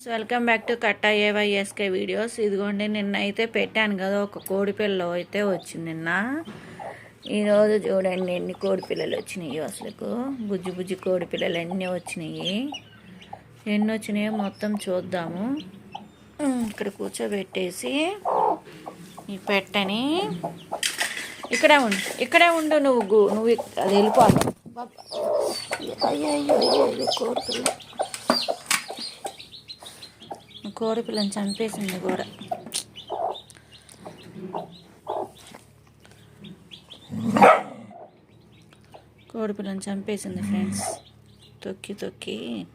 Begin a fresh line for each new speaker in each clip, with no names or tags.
Welcome back to Katta ఏవైఎస్కే videos ఇదిగోండి నిన్న అయితే పెట్టాను కదా ఒక కోడి పిల్ల అయితే వచ్చింది నిన్న. ఈరోజు చూడండి ఎన్ని కోడి పిల్లలు వచ్చినాయి అసలుకు. బుజ్జి బుజ్జి కోడి పిల్లలు వచ్చినాయి. ఎన్ని వచ్చినాయో మొత్తం చూద్దాము. ఇక్కడ కూర్చోబెట్టేసి ఈ పెట్టని. ఇక్కడే ఉండు ఇక్కడే ఉండు నువ్వు నువ్వు అది వెళ్ళిపోవాలి అయ్యో అయ్యో అయ్యో కోడి పిల్లని చంపేసింది కూడా కోడి పిల్లని చంపేసింది ఫ్రెండ్స్. తొక్కి తొక్కి.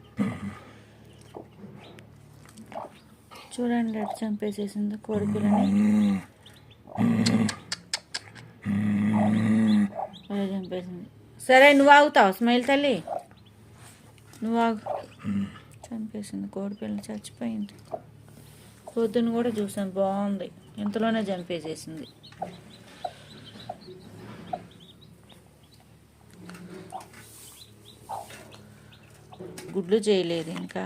చూడండి అటు చంపేసేసింది కోడి పిల్లని చంపేసింది. సరే నువ్వు ఆగుతావు స్మైల్ తల్లి? నువ్వు ఆగు. చంపేసింది. కోడి పిల్ల చచ్చిపోయింది. పొద్దున కూడా చూసాను బాగుంది. ఇంతలోనే చంపేసేసింది. గుడ్లు చేయలేదు ఇంకా.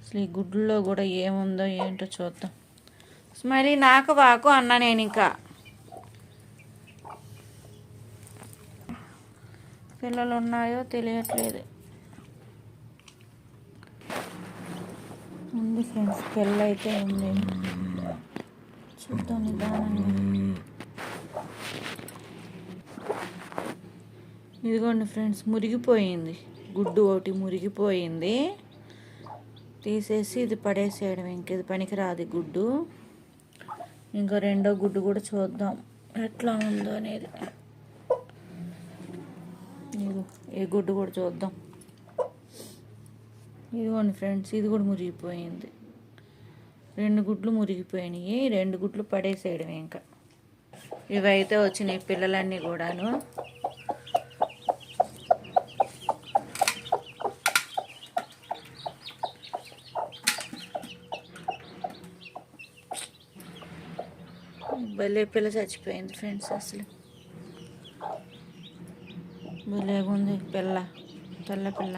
అసలు ఈ గుడ్లలో కూడా ఏముందో ఏంటో చూద్దాం. మరి నాకు వాకు అన్నా నేను ఇంకా. పిల్లలు ఉన్నాయో తెలియట్లేదు. ఉంది ఫ్రెండ్స్ పిల్ల అయితే ఉంది. చూద్దాం నిదానంగా. ఇదిగోండి ఫ్రెండ్స్ మురిగిపోయింది. గుడ్డు ఒకటి మురిగిపోయింది. తీసేసి ఇది పడేసేయడం ఇంక ఇది పనికిరాదు గుడ్డు. ఇంకా రెండో గుడ్డు కూడా చూద్దాం ఎట్లా ఉందో అనేది. ఏ ఈ గుడ్డు కూడా చూద్దాం. ఇదిగోండి ఫ్రెండ్స్ ఇది కూడా మురిగిపోయింది. రెండు గుడ్లు మురిగిపోయినాయి రెండు గుడ్లు పడేసేయడం ఇంకా. ఇవైతే వచ్చినాయి పిల్లలన్నీ కూడాను. భలే పిల్ల చచ్చిపోయింది ఫ్రెండ్స్ అసలు. భలేగుంది పిల్ల తెల్ల పిల్ల.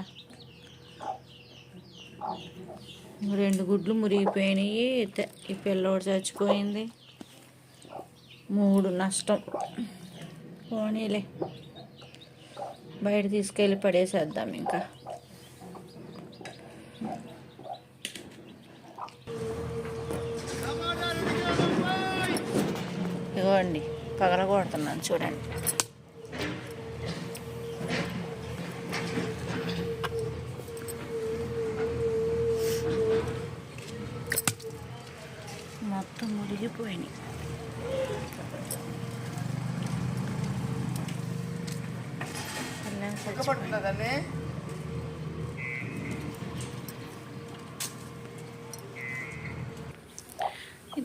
రెండు గుడ్లు మురిగిపోయినాయి. ఈ పిల్లోడు చచ్చిపోయింది. మూడు నష్టం. పోనీలే. బయట తీసుకెళ్ళి పడేసేద్దాం ఇంకా. ఇదిగోండి పగల కొడుతున్నాను చూడండి. మురిగిపోయినాయి.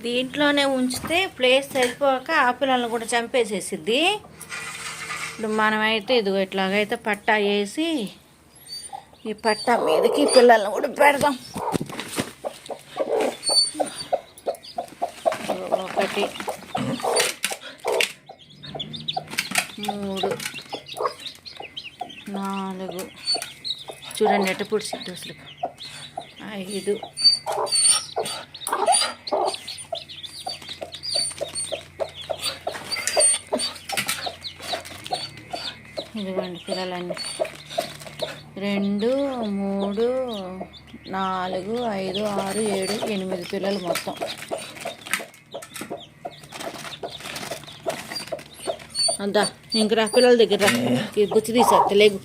దీంట్లోనే ఉంచితే ప్లేస్ సరిపోక ఆ పిల్లల్ని కూడా చంపేసేసిద్ది. ఇప్పుడు మనమైతే ఇదిగో ఇట్లాగైతే పట్టా వేసి ఈ పట్టా మీదకి పిల్లల్ని కూడా పెడదాం. ఒకటి. మూడు. నాలుగు. చూడండి ఎట్ట పుడిసిద్ది అసలు. ఐదు. ఇదిగోండి పిల్లలన్నీ. రెండు మూడు నాలుగు ఐదు ఆరు ఏడు ఎనిమిది పిల్లలు మొత్తం. అంతా ఇంకా రా పిల్లల దగ్గర గుచ్చి బొచ్చి తీసేస్తా లేగు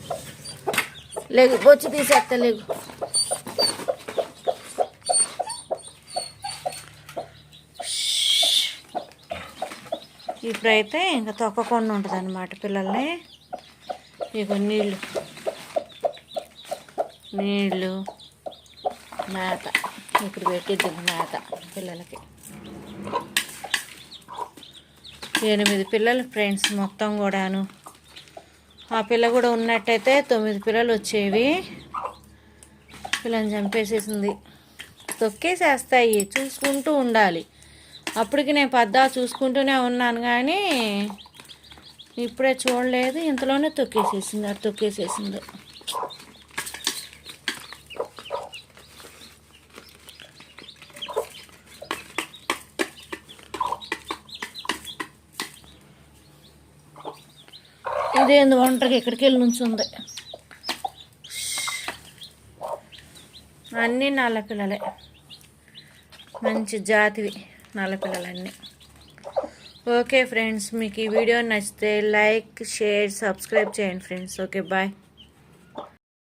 లేగు బొచ్చి తీసేస్తా లేగు ఇప్పుడైతే ఇంకా తొక్కకుండా ఉంటుంది అనమాట పిల్లల్ని ఇక నీళ్ళు నీళ్ళు మేత ఇప్పుడు పెట్టిద్ది మేత పిల్లలకి ఎనిమిది పిల్లలు ఫ్రెండ్స్ మొత్తం కూడాను. ఆ పిల్ల కూడా ఉన్నట్టయితే తొమ్మిది పిల్లలు వచ్చేవి. పిల్లని చంపేసేసింది. తొక్కేసేస్తాయి చూసుకుంటూ ఉండాలి. అప్పటికి నేను పద్దా చూసుకుంటూనే ఉన్నాను కానీ ఇప్పుడే చూడలేదు. ఇంతలోనే తొక్కేసేసింది అది తొక్కేసేసింది. ఇదేంది ఒంటరికి ఇక్కడికి వెళ్ళి నుంచుంది. అన్నీ నల్ల పిల్లలే. మంచి జాతివి నల్ల పిల్లలన్నీ. ఓకే ఫ్రెండ్స్ మీకు ఈ వీడియో నచ్చితే లైక్ షేర్ సబ్స్క్రైబ్ చేయండి ఫ్రెండ్స్. Okay bye.